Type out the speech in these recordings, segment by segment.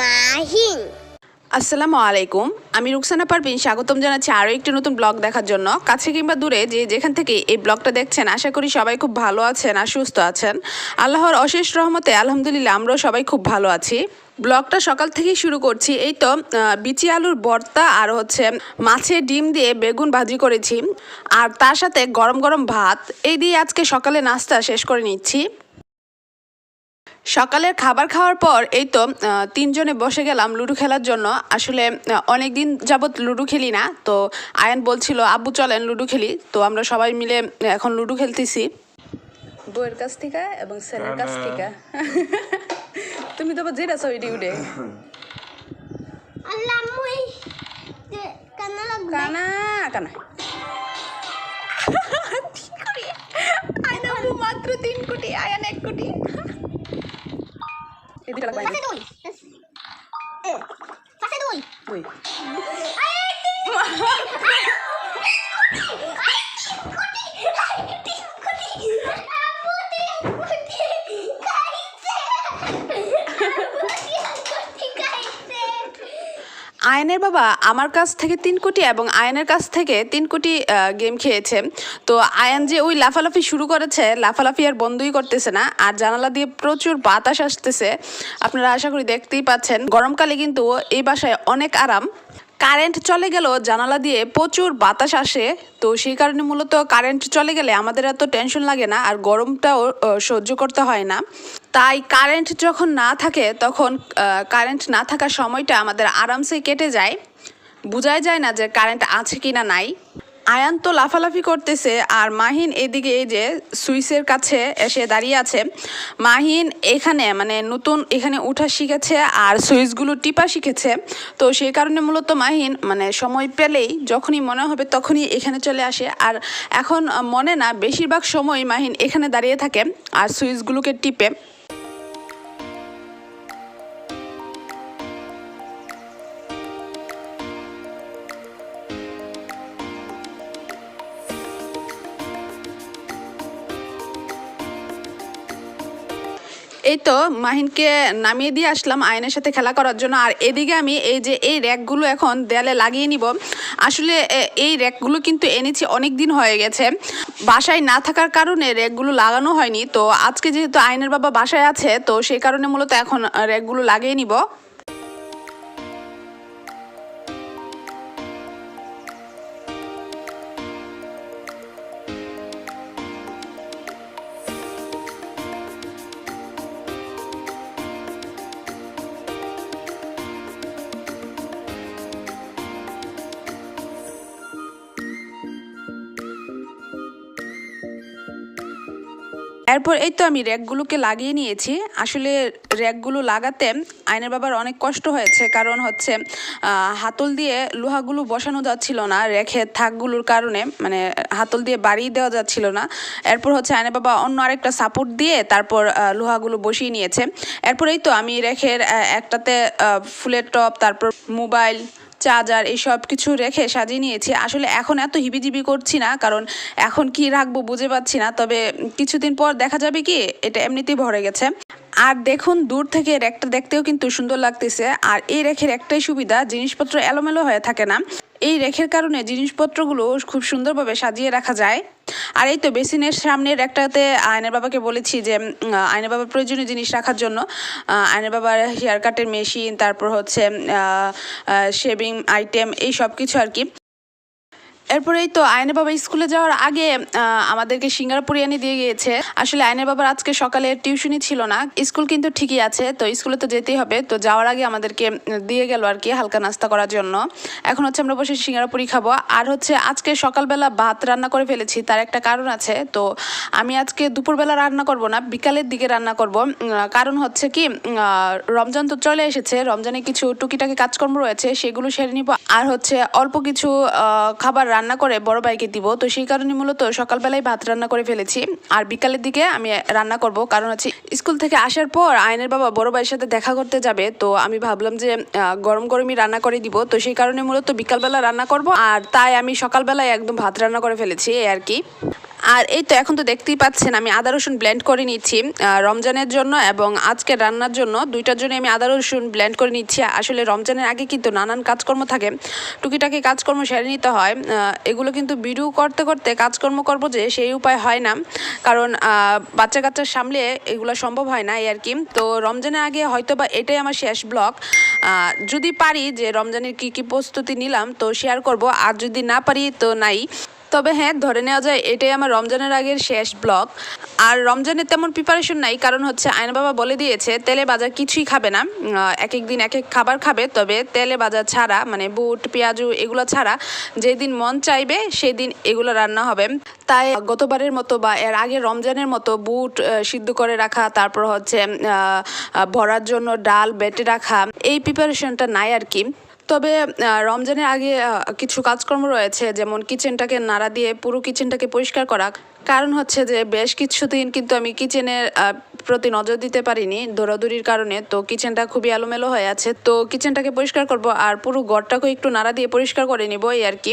মাহিন আসসালামু আলাইকুম। আমি রুকসানা পারভিন, স্বাগতম জানাচ্ছি আরও একটি নতুন ব্লগ দেখার জন্য। কাছে কিংবা দূরে যে যেখান থেকে এই ব্লগটা দেখছেন, আশা করি সবাই খুব ভালো আছেন আর সুস্থ আছেন। আল্লাহর অশেষ রহমতে, আলহামদুলিল্লাহ, আমরাও সবাই খুব ভালো আছি। ব্লগটা সকাল থেকেই শুরু করছি। এই তো বিচি আলুর ভর্তা আর হচ্ছে মাছের ডিম দিয়ে বেগুন ভাজি করেছি। আর তার সাথে গরম গরম ভাত। এই দিয়ে আজকে সকালে নাস্তা শেষ করে নিচ্ছি। সকালের খাবার খাওয়ার পর এই তো তিনজনে বসে গেলাম লুডো খেলার জন্য। আসলে অনেক দিন যাবৎ লুডো খেলি না। তো আয়ান বলছিল আব্বু চলেন লুডো খেলি। তো আমরা সবাই মিলে এখন লুডো খেলতেছি। বউয়ের কাছ থেকে এবং ছেলের কাছ থেকে। তুমি তো যেটা আল্লাহ মুই কানা কানা মাত্র তিন কোটি আয়ান এক কোটি। এদিকে লাগবে পাশে দুই আয়নের বাবা আমার কাছ থেকে তিন কোটি এবং আয়নের কাছ থেকে তিন কোটি গেম খেয়েছে। তো আয়ন যে ওই লাফালাফি শুরু করেছে, লাফালাফি আর বন্ধই করতেছে না। আর জানালা দিয়ে প্রচুর বাতাস আসতেছে। আপনারা আশা করি দেখতেই পাচ্ছেন। গরমকালে কিন্তু এই বাসায় অনেক আরাম। কারেন্ট চলে গেল জানালা দিয়ে প্রচুর বাতাস আসে। তো সেই কারণে মূলত কারেন্ট চলে গেলে আমাদের এত টেনশন লাগে না আর গরমটাও সহ্য করতে হয় না। তাই কারেন্ট যখন না থাকে, তখন কারেন্ট না থাকার সময়টা আমাদের আরামসে কেটে যায়। বোঝাই যায় না যে কারেন্ট আছে কি না নাই। আয়ান তো লাফালাফি করতেছে আর মাহিন এদিকে এই যে সুইসের কাছে এসে দাঁড়িয়ে আছে। মাহিন এখানে মানে নতুন এখানে উঠা শিখেছে আর সুইচগুলো টিপা শিখেছে। তো সেই কারণে মূলত মাহিন মানে সময় পেলেই যখনই মনে হবে তখনই এখানে চলে আসে। আর এখন মনে না, বেশিরভাগ সময় মাহিন এখানে দাঁড়িয়ে থাকে আর সুইচগুলোকে টিপে। এই তো মাহিনকে নামিয়ে দিয়ে আসলাম আয়নের সাথে খেলা করার জন্য। আর এদিকে আমি এই যে এই র্যাকগুলো এখন দেয়ালে লাগিয়ে নিব। আসলে এই র্যাকগুলো কিন্তু এনেছি অনেক দিন হয়ে গেছে। বাসায় না থাকার কারণে র্যাকগুলো লাগানো হয়নি। তো আজকে যেহেতু আয়নের বাবা বাসায় আছে, তো সেই কারণে মূলত এখন র্যাকগুলো লাগিয়ে নিব। এরপর এই তো আমি র্যাকগুলোকে লাগিয়ে নিয়েছি। আসলে র্যাকগুলো লাগাতে আয়নের বাবার অনেক কষ্ট হয়েছে, কারণ হচ্ছে হাতল দিয়ে লোহাগুলো বসানো যাচ্ছিল না রেখে থাকগুলোর কারণে মানে হাতল দিয়ে বাড়িয়ে দেওয়া যাচ্ছিল না। এরপর হচ্ছে আয়নের বাবা অন্য আরেকটা সাপোর্ট দিয়ে তারপর লোহাগুলো বসিয়ে নিয়েছে। এরপর এই তো আমি রেখের একটাতে ফুলের টপ তারপর মোবাইল চার্জার এই সব কিছু রেখে সাজিয়ে নিয়েছি। আসলে এখন এত হিবিজিবি করছি না, কারণ এখন কি রাখব বুঝে পাচ্ছি না। তবে কিছুদিন পর দেখা যাবে কি, এটা এমনিতেই ভরে গেছে। আর দেখুন, দূর থেকে র্যাকটা দেখতেও কিন্তু সুন্দর লাগতেছে। আর এই রেখের একটাই সুবিধা, জিনিসপত্র এলোমেলো হয়ে থাকে না। এই রেখের কারণে জিনিসপত্রগুলো খুব সুন্দরভাবে সাজিয়ে রাখা যায়। আর এই তো বেসিনের সামনের একটাতে আয়নের বাবাকে বলেছি যে আয়নের বাবার প্রয়োজনীয় জিনিস রাখার জন্য আয়নের বাবার হেয়ার কাটের মেশিন, তারপর হচ্ছে শেভিং আইটেম, এই সব কিছু আর কি। এরপরেই তো আয়নের বাবা স্কুলে যাওয়ার আগে আমাদেরকে সিঙ্গারা পুরি এনে দিয়ে গিয়েছে। আসলে আয়নের বাবার আজকে সকালে টিউশনই ছিল না। স্কুল কিন্তু ঠিকই আছে, তো স্কুলে তো যেতেই হবে। তো যাওয়ার আগে আমাদেরকে দিয়ে গেল আর কি হালকা নাস্তা করার জন্য। এখন হচ্ছে আমরা বসে সিঙ্গারা পুরি খাব। আর হচ্ছে আজকে সকালবেলা ভাত রান্না করে ফেলেছি, তার একটা কারণ আছে। তো আমি আজকে দুপুরবেলা রান্না করব না, বিকালের দিকে রান্না করব। কারণ হচ্ছে কি রমজান তো চলে এসেছে, রমজানে কিছু টুকিটাকি কাজকর্ম রয়েছে, সেগুলো সেরে নিব। আর হচ্ছে অল্প কিছু খাবার রান্না করে বড় ভাইকে দিব, তো সেই কারণে মূলত সকালবেলায় ভাত রান্না করে ফেলেছি। আর বিকালের দিকে আমি রান্না করব, কারণ হচ্ছে স্কুল থেকে আসার পর আয়নের বাবা বড় ভাইয়ের সাথে দেখা করতে যাবে, তো আমি ভাবলাম যে গরম গরমই রান্না করে দিব, তো সেই কারণে মূলত বিকালবেলা রান্না করব, আর তাই আমি সকালবেলায় একদম ভাত রান্না করে ফেলেছি, এই আর কি। আর এই তো এখন তো দেখতেই পাচ্ছেন, আমি আদা রসুন ব্লেন্ড করে নিচ্ছি রমজানের জন্য এবং আজকে রান্নার জন্য দুইটার জন্য আমি আদা রসুন ব্লেন্ড করে নিচ্ছি। আসলে রমজানের আগে কিন্তু নানান কাজকর্ম থাকে, টুকিটাকি কাজকর্ম সেরে নিতে হয় এগুলো কিন্তু ভিডিও করতে করতে কাজকর্ম করব যে সেই উপায় হয় না, কারণ বাচ্চা কাচ্চা সামলে এগুলো সম্ভব হয় না এই আর কি। তো রমজানের আগে হয়তো বা এটাই আমার শেষ ব্লগ যদি পারি যে রমজানের কি কি প্রস্তুতি নিলাম তো শেয়ার করব, আর যদি না পারি তো নাই। তবে হ্যাঁ ধরে নেওয়া যায় এটাই আমার রমজানের আগের শেষ ব্লগ। আর রমজানের তেমন প্রিপারেশন নাই, কারণ হচ্ছে আয়না বাবা বলে দিয়েছে, তেলে ভাজা কিছুই খাবে না। এক এক দিন এক এক খাবার খাবে, তবে তেলে ভাজা ছাড়া মানে বুট, পেঁয়াজু এগুলো ছাড়া যেদিন মন চাইবে সেই দিন এগুলো রান্না হবে। তাই গতবারের মতো বা এর আগে রমজানের মতো বুট সিদ্ধ করে রাখা, তারপর হচ্ছে ভরার জন্য ডাল বেটে রাখা, এই প্রিপারেশনটা নাই আর কি। তবে রমজানের আগে কিছু কাজকর্ম রয়েছে, যেমন কিচেনটাকে নাড়া দিয়ে পুরো কিচেনটাকে পরিষ্কার করা। কারণ হচ্ছে যে, বেশ কিছুদিন কিন্তু আমি কিচেনের প্রতি নজর দিতে পারিনি। দৌড়াদৌড়ির কারণে তো কিচেনটা খুবই এলোমেলো হয়ে আছে। তো কিচেনটাকে পরিষ্কার করব আর পুরো ঘরটাকে একটু নাড়া দিয়ে পরিষ্কার করে নিব, এই আর কি।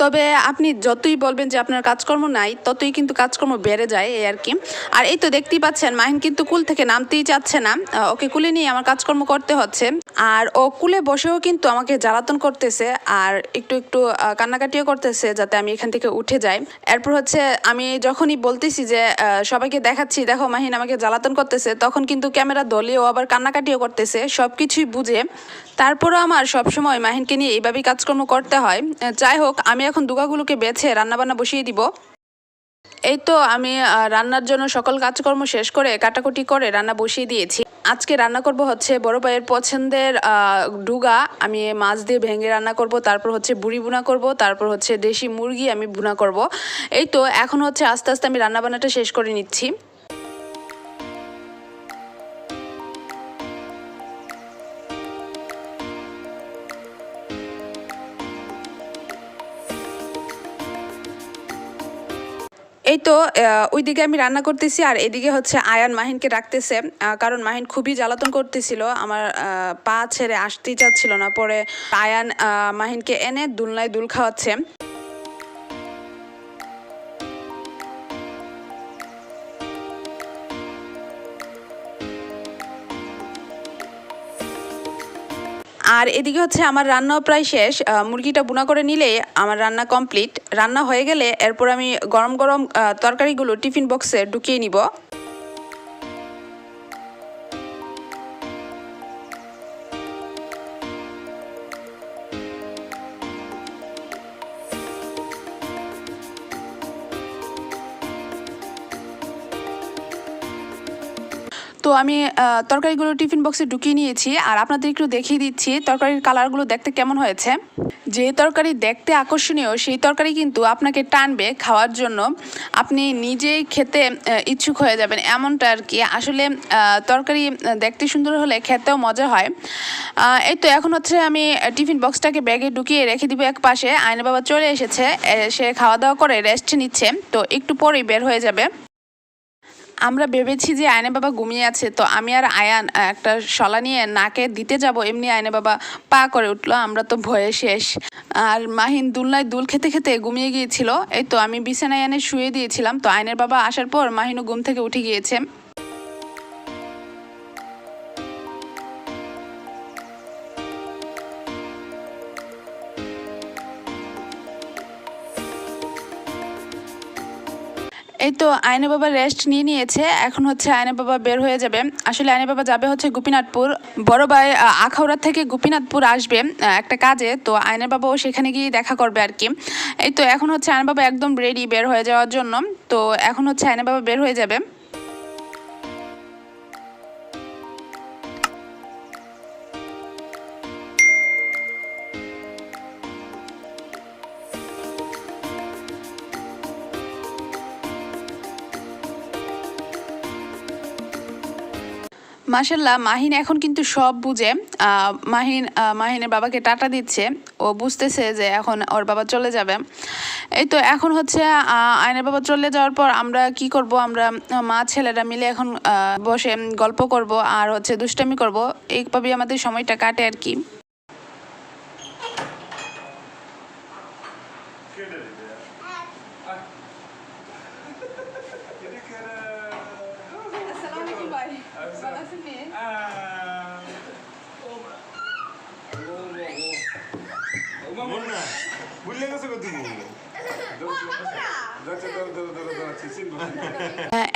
তবে আপনি যতই বলবেন যে আপনার কাজকর্ম নাই, ততই কিন্তু কাজকর্ম বেড়ে যায়, এই আর কি। আর এই তো দেখতেই পাচ্ছেন, মাহিন কিন্তু কুল থেকে নামতেই চাচ্ছে না। ওকে কুলে নিয়ে আমার কাজকর্ম করতে হচ্ছে। আর ও কুলে বসেও কিন্তু আমাকে জ্বালাতন করতেছে আর একটু একটু কান্নাকাটিও করতেছে যাতে আমি এখান থেকে উঠে যাই। এরপর হচ্ছে আমি যখনই বলতেছি যে সবাইকে দেখাচ্ছি, দেখো মাহিন আমাকে জ্বালাতন করতেছে, তখন কিন্তু ক্যামেরা দলেও আবার কান্নাকাটিও করতেছে সব কিছুই বুঝে। তারপরও আমার সবসময় মাহিনকে নিয়ে এইভাবেই কাজকর্ম করতে হয়। যাই হোক, আমি এখন দুগাগুলোকে বেছে রান্নাবান্না বসিয়ে দিব। এই তো আমি রান্নার জন্য সকল কাজকর্ম শেষ করে কাটাকুটি করে রান্না বসিয়ে দিয়েছি। আজকে রান্না করব হচ্ছে বড় ভাইয়ের পছন্দের ডুগা। আমি মাছ দিয়ে ভেঙে রান্না করব, তারপর হচ্ছে বুড়ি বুনা করব, তারপর হচ্ছে দেশি মুরগি আমি বুনা করব। এই তো, এখন হচ্ছে আস্তে আস্তে আমি রান্না বান্নাটা শেষ করে নিচ্ছি। এই তো ওইদিকে আমি রান্না করতেছি আর এদিকে হচ্ছে আয়ান মাহিনকে রাখতেছে কারণ মাহিন খুবই জ্বালাতন করতেছিল। আমার পা ছেড়ে আসতেই চাচ্ছিল না। পরে আয়ান মাহিনকে এনে দুলনায় দুল খাওয়াচ্ছে। আর এদিকে হচ্ছে আমার রান্নাও প্রায় শেষ মুরগিটা বুনা করে নিলে আমার রান্না কমপ্লিট রান্না হয়ে গেলে এরপর আমি গরম গরম তরকারিগুলো টিফিন বক্সে ঢুকিয়ে নিব। তো আমি তরকারিগুলো টিফিন বক্সে ঢুকিয়ে নিয়েছি আর আপনাদের একটু দেখিয়ে দিচ্ছি তরকারির কালারগুলো দেখতে কেমন হয়েছে। যে তরকারি দেখতে আকর্ষণীয় সেই তরকারি কিন্তু আপনাকে টানবে খাওয়ার জন্য। আপনি নিজেই খেতে ইচ্ছুক হয়ে যাবেন এমনটা আর কি। আসলে তরকারি দেখতে সুন্দর হলে খেতেও মজা হয়। এই তো এখন হচ্ছে আমি টিফিন বক্সটাকে ব্যাগে ঢুকিয়ে রেখে দিব এক পাশে। আয়না বাবা চলে এসেছে সে খাওয়া দাওয়া করে রেস্ট নিচ্ছে। তো একটু পরেই বের হয়ে যাবে। আমরা ভেবেছি যে আয়নে বাবা ঘুমিয়ে আছে, তো আমি আর আয়ান একটা শলা নিয়ে নাকে দিতে যাব, এমনি আয়নে বাবা পা করে উঠল, আমরা তো ভয়ে শেষ। আর মাহিন দুলনায় দুল খেতে খেতে ঘুমিয়ে গিয়েছিল, এই তো আমি বিছানায় এনে শুয়ে দিয়েছিলাম, তো আয়নের বাবা আসার পর মাহিনও ঘুম থেকে উঠে গিয়েছে। এই তো আয়নে বাবা রেস্ট নিয়ে নিয়েছে। এখন হচ্ছে আয়নে বাবা বের হয়ে যাবে। আসলে আয়নে বাবা যাবে হচ্ছে গোপীনাথপুর। বড় ভাই আখাউড়া থেকে গোপীনাথপুর আসবে একটা কাজে। তো আয়নের বাবাও সেখানে গিয়ে দেখা করবে আর কি। এই তো এখন হচ্ছে আয়না বাবা একদম রেডি বের হয়ে যাওয়ার জন্য। তো এখন হচ্ছে আয়না বাবা বের হয়ে যাবে। মাসাল্লাহ মাহিন এখন কিন্তু সব বুঝে। মাহিন মাহিনের বাবাকে টাটা দিচ্ছে। ও বুঝতেছে যে এখন ওর বাবা চলে যাবে। এই তো এখন হচ্ছে আয়নের বাবা চলে যাওয়ার পর আমরা কি করব? আমরা মা ছেলেরা মিলে এখন বসে গল্প করব আর হচ্ছে দুষ্টামি করব। এইভাবেই আমাদের সময়টা কাটে আর কি।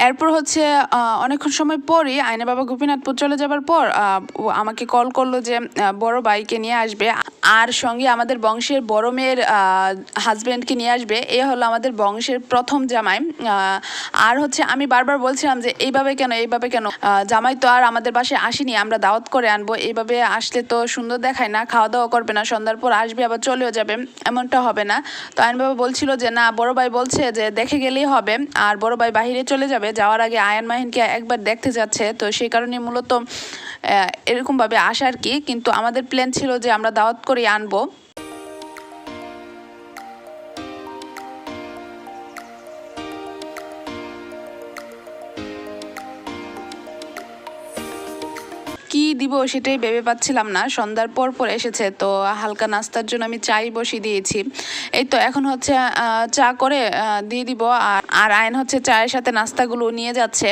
এরপর হচ্ছে আহ, অনেকক্ষণ সময় পরই আয়না বাবা গোপীনাথপুর চলে যাবার পর আহ, আমাকে কল করল যে বড় বাইকে নিয়ে আসবে। আর সঙ্গে আমাদের বংশের বড় মেয়ের হাজবেন্ডকে নিয়ে আসবে, এ হলো আমাদের বংশের প্রথম জামাই। আর হচ্ছে আমি বারবার বলছিলাম যে, এইভাবে কেন এইভাবে কেন? জামাই তো আর আমাদের বাসায় আসেনি, আমরা দাওয়াত করে আনব। এইভাবে আসলে তো সুন্দর দেখায় না খাওয়া দাওয়া করবে না, সন্ধ্যার পর আসবে, আবার চলেও যাবে, এমনটা হবে না। তো আয়ন বাবা বলছিল যে, না, বড় ভাই বলছে যে, দেখে গেলেই হবে, আর বড় ভাই বাহিরে চলে যাবে, যাওয়ার আগে আয়ন মাহিনকে একবার দেখতে যাচ্ছে। তো সেই কারণে মূলত এরকমভাবে আসা আর কি। কিন্তু আমাদের প্ল্যান ছিল যে, আমরা দাওয়াত করে আনব। কি দিব সেটাই ভেবে পাচ্ছিলাম না। সন্ধ্যার পর পর এসেছে, তো হালকা নাস্তার জন্য আমি চাই বসিয়ে দিয়েছি। এই তো এখন হচ্ছে চা করে দিয়ে দিব। আর আয়ন হচ্ছে চায়ের সাথে নাস্তাগুলো নিয়ে যাচ্ছে।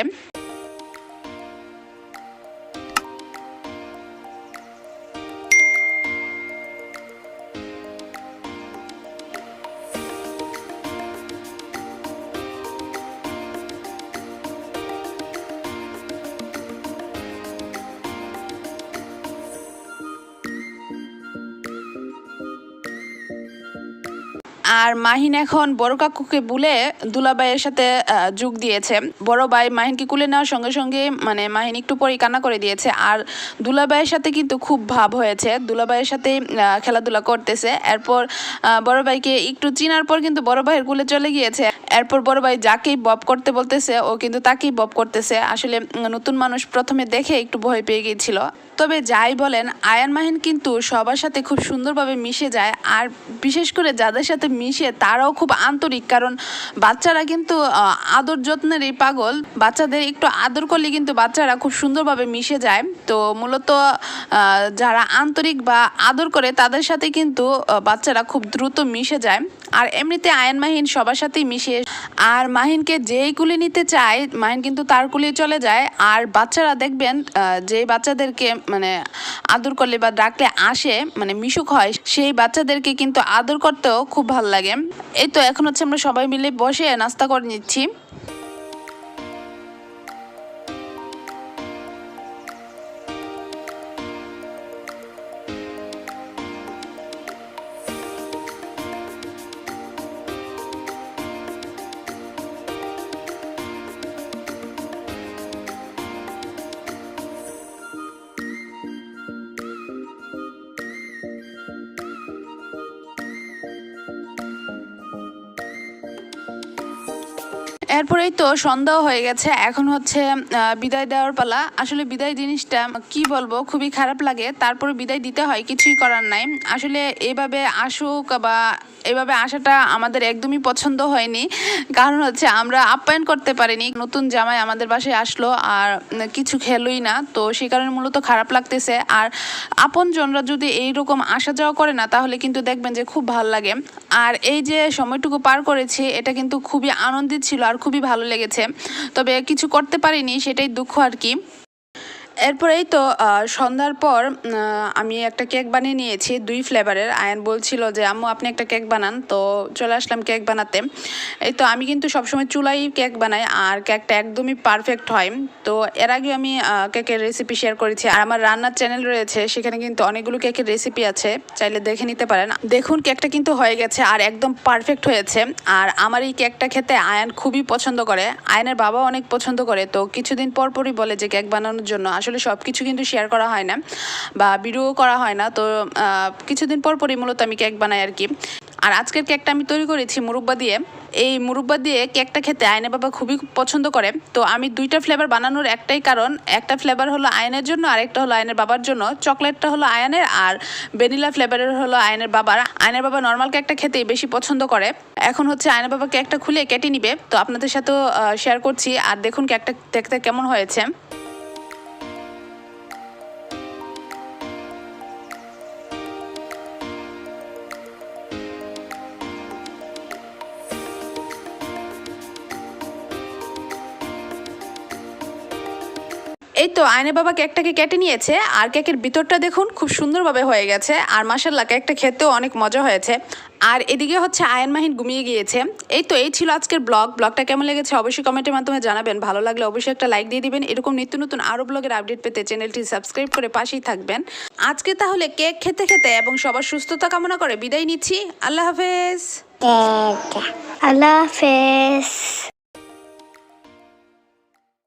আর মাহিন এখন বড় কাকুকে বলে দুলাভাইয়ের সাথে যোগ দিয়েছে। বড় ভাই মাহিনকে কুলে নেওয়ার সঙ্গে সঙ্গে মানে মাহিন একটু পরেই কান্না করে দিয়েছে। আর দুলাভাইয়ের সাথে কিন্তু খুব ভাব হয়েছে। দুলাভাইয়ের সাথে খেলাধুলা করতেছে। এরপর বড় ভাইকে একটু চিনার পর কিন্তু বড় ভাইয়ের কুলে চলে গিয়েছে। এরপর বড় ভাই যাকেই বব করতে বলতেছে, ও কিন্তু তাকেই বব করতেছে। আসলে নতুন মানুষ প্রথমে দেখে একটু ভয় পেয়ে গিয়েছিল। তবে যাই বলেন, আয়ান মাহিন কিন্তু সবার সাথে খুব সুন্দরভাবে মিশে যায়। আর বিশেষ করে যাদের সাথে মিশে, তারাও খুব আন্তরিক। কারণ বাচ্চারা কিন্তু আদর যত্নেরই পাগল। বাচ্চাদের একটু আদর করলে কিন্তু বাচ্চারা খুব সুন্দরভাবে মিশে যায়। তো মূলত যারা আন্তরিক বা আদর করে, তাদের সাথে কিন্তু বাচ্চারা খুব দ্রুত মিশে যায়। আর এমনিতে আয়ন মাহিন সবার সাথেই মিশে। আর মাহিনকে যেই কুলি নিতে চায়, মাহিন কিন্তু তার কুলি চলে যায়। আর বাচ্চারা দেখবেন যে বাচ্চাদেরকে মানে আদর করলে বা ডাকলে আসে মানে মিশুক হয়, সেই বাচ্চাদেরকে কিন্তু আদর করতেও খুব ভালো লাগে। এই তো এখন হচ্ছে আমরা সবাই মিলে বসে নাস্তা করে নিচ্ছি। এরপরেই তো সন্ধ্যাও হয়ে গেছে। এখন হচ্ছে বিদায় দেওয়ার পালা। আসলে বিদায় জিনিসটা, কি বলব, খুবই খারাপ লাগে। তারপরে বিদায় দিতে হয়, কিছুই করার নাই। আসলে এভাবে আসুক বা এভাবে আসাটা আমাদের একদমই পছন্দ হয়নি। কারণ হচ্ছে, আমরা আপ্যায়ন করতে পারিনি। নতুন জামাই আমাদের বাসায় আসলো আর কিছু খেলোই না। তো সেই কারণে মূলত খারাপ লাগতেছে। আর আপনজনরা যদি এইরকম আসা যাওয়া করে না, তাহলে কিন্তু দেখবেন যে খুব ভালো লাগে। আর এই যে সময়টুকু পার করেছি, এটা কিন্তু খুবই আনন্দিত ছিল আর খুবই ভালো লেগেছে। তবে কিছু করতে পারিনি সেটাই দুঃখ আর কি। এরপরেই তো সন্ধ্যার পর আমি একটা কেক বানিয়ে নিয়েছি, দুই ফ্লেভারের আয়ন বলছিল যে, আম্মু, আপনি একটা কেক বানান। তো চলে আসলাম কেক বানাতে। এই তো আমি কিন্তু সবসময় চুলাই কেক বানাই, আর কেকটা একদমই পারফেক্ট হয়। তো এর আগে আমি কেকের রেসিপি শেয়ার করেছি, আর আমার রান্নার চ্যানেল রয়েছে, সেখানে কিন্তু অনেকগুলো কেকের রেসিপি আছে, চাইলে দেখে নিতে পারেন। দেখুন, কেকটা কিন্তু হয়ে গেছে, আর একদম পারফেক্ট হয়েছে। আর আমার এই কেকটা খেতে আয়ন খুবই পছন্দ করে। আয়নের বাবা অনেক পছন্দ করে, তো কিছুদিন পর পরই বলে যে, কেক বানানোর জন্য আসলে সব কিছু কিন্তু শেয়ার করা হয় না বা ভিডিও করা হয় না। তো কিছুদিন পর পরই মূলত আমি কেক বানাই আর কি। আর আজকের কেকটা আমি তৈরি করেছি মুরব্বা দিয়ে। এই মুরব্বা দিয়ে কেকটা খেতে আয়নের বাবা খুবই পছন্দ করে। তো আমি দুইটা ফ্লেভার বানানোর একটাই কারণ, একটা ফ্লেভার হলো আয়নের জন্য আর একটা হলো আয়নের বাবার জন্য। চকলেটটা হলো আয়নের আর ভ্যানিলা ফ্লেভারের হলো আয়নের বাবার। আয়নের বাবা নর্মাল কেকটা খেতেই বেশি পছন্দ করে। এখন হচ্ছে আয়নের বাবা কেকটা খুলে কেটে নিবে। তো আপনাদের সাথেও শেয়ার করছি। আর দেখুন কেকটা দেখতে কেমন হয়েছে। এই তো আয়নে বাবা কেকটাকে কেটে নিয়েছে, আর কেকের ভিতরটা দেখুন খুব সুন্দরভাবে হয়ে গেছে, আর মাসাল্লাহ কেকটা খেতেও অনেক মজা হয়েছে। আর এদিকে হচ্ছে আয়ন মাহিন ঘুমিয়ে গিয়েছে। এই তো এই ছিল আজকের ব্লগ, ব্লগটা কেমন লেগেছে অবশ্যই কমেন্টের মাধ্যমে জানাবেন। ভালো লাগলে অবশ্যই একটা লাইক দিয়ে দিবেন। এরকম নিত্য নতুন আরও ব্লগের আপডেট পেতে চ্যানেলটি সাবস্ক্রাইব করে পাশেই থাকবেন। আজকে তাহলে কেক খেতে খেতে এবং সবার সুস্থতা কামনা করে বিদায় নিচ্ছি। আল্লাহ হাফেজ। আল্লাহ হাফেজ।